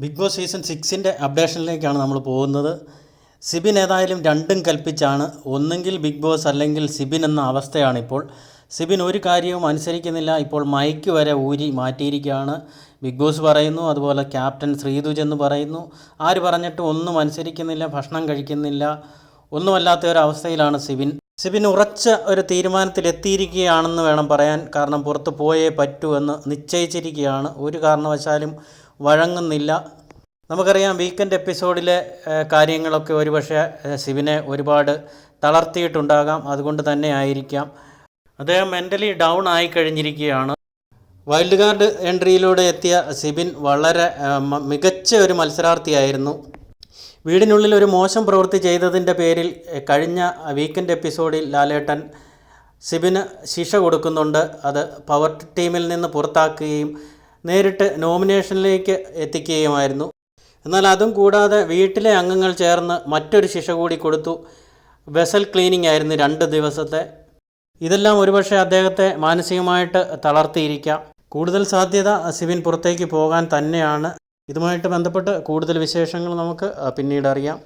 Big boss season സിക്സിന്റെ അപ്ഡേഷനിലേക്കാണ് നമ്മൾ പോകുന്നത്. സിബിൻ ഏതായാലും രണ്ടും കൽപ്പിച്ചാണ്. ഒന്നെങ്കിൽ ബിഗ് ബോസ് അല്ലെങ്കിൽ സിബിൻ എന്ന അവസ്ഥയാണിപ്പോൾ. സിബിൻ ഒരു കാര്യവും അനുസരിക്കുന്നില്ല. ഇപ്പോൾ മൈക്ക് വരെ ഊരി മാറ്റിയിരിക്കുകയാണ്. ബിഗ് ബോസ് പറയുന്നു. അതുപോലെ ക്യാപ്റ്റൻ ശ്രീതുജ് എന്ന് പറയുന്നു. ആര് പറഞ്ഞിട്ട് ഒന്നും അനുസരിക്കുന്നില്ല. ഭക്ഷണം കഴിക്കുന്നില്ല. ഒന്നുമല്ലാത്ത ഒരു അവസ്ഥയിലാണ് സിബിൻ. സിബിൻ ഉറച്ച ഒരു തീരുമാനത്തിലെത്തിയിരിക്കുകയാണെന്ന് വേണം പറയാൻ. കാരണം പുറത്ത് പോയേ പറ്റൂ എന്ന് നിശ്ചയിച്ചിരിക്കുകയാണ്. ഒരു കാരണവശാലും വഴങ്ങുന്നില്ല. നമുക്കറിയാം വീക്കെൻഡ് എപ്പിസോഡിലെ കാര്യങ്ങളൊക്കെ ഒരുപക്ഷെ ശിവനെ ഒരുപാട് തളർത്തിയിട്ടുണ്ടാകാം. അതുകൊണ്ട് തന്നെ ആയിരിക്കാം. അദ്ദേഹം മെന്റലി ഡൗൺ ആയി കഴിഞ്ഞിരിക്കുകയാണ്. വൈൽഡ് കാർഡ് എൻട്രിയിലൂടെ എത്തിയ സിബിൻ വളരെ മികച്ച ഒരു മത്സരാർത്ഥിയായിരുന്നു. വീടിനുള്ളിൽ ഒരു മോശം പ്രവൃത്തി ചെയ്തതിന്റെ പേരിൽ കഴിഞ്ഞ വീക്കെൻഡ് എപ്പിസോഡിൽ ലാലേട്ടൻ സിബിന് ശിക്ഷ കൊടുക്കുന്നുണ്ട്. അത് പവർ ടീമിൽ നിന്ന് പുറത്താക്കുകയും നേരിട്ട് നോമിനേഷനിലേക്ക് എത്തിക്കുകയുമായിരുന്നു. എന്നാൽ അതും കൂടാതെ വീട്ടിലെ അംഗങ്ങൾ ചേർന്ന് മറ്റൊരു ശിക്ഷ കൂടി കൊടുത്തു. വെസൽ ക്ലീനിങ് ആയിരുന്നു രണ്ട് ദിവസത്തെ. ഇതെല്ലാം ഒരുപക്ഷെ അദ്ദേഹത്തെ മാനസികമായിട്ട് തളർത്തിയിരിക്കാം. കൂടുതൽ സാധ്യത സിബിൻ പുറത്തേക്ക് പോകാൻ തന്നെയാണ്. ഇതുമായിട്ട് ബന്ധപ്പെട്ട് കൂടുതൽ വിശേഷങ്ങൾ നമുക്ക് പിന്നീട് അറിയാം.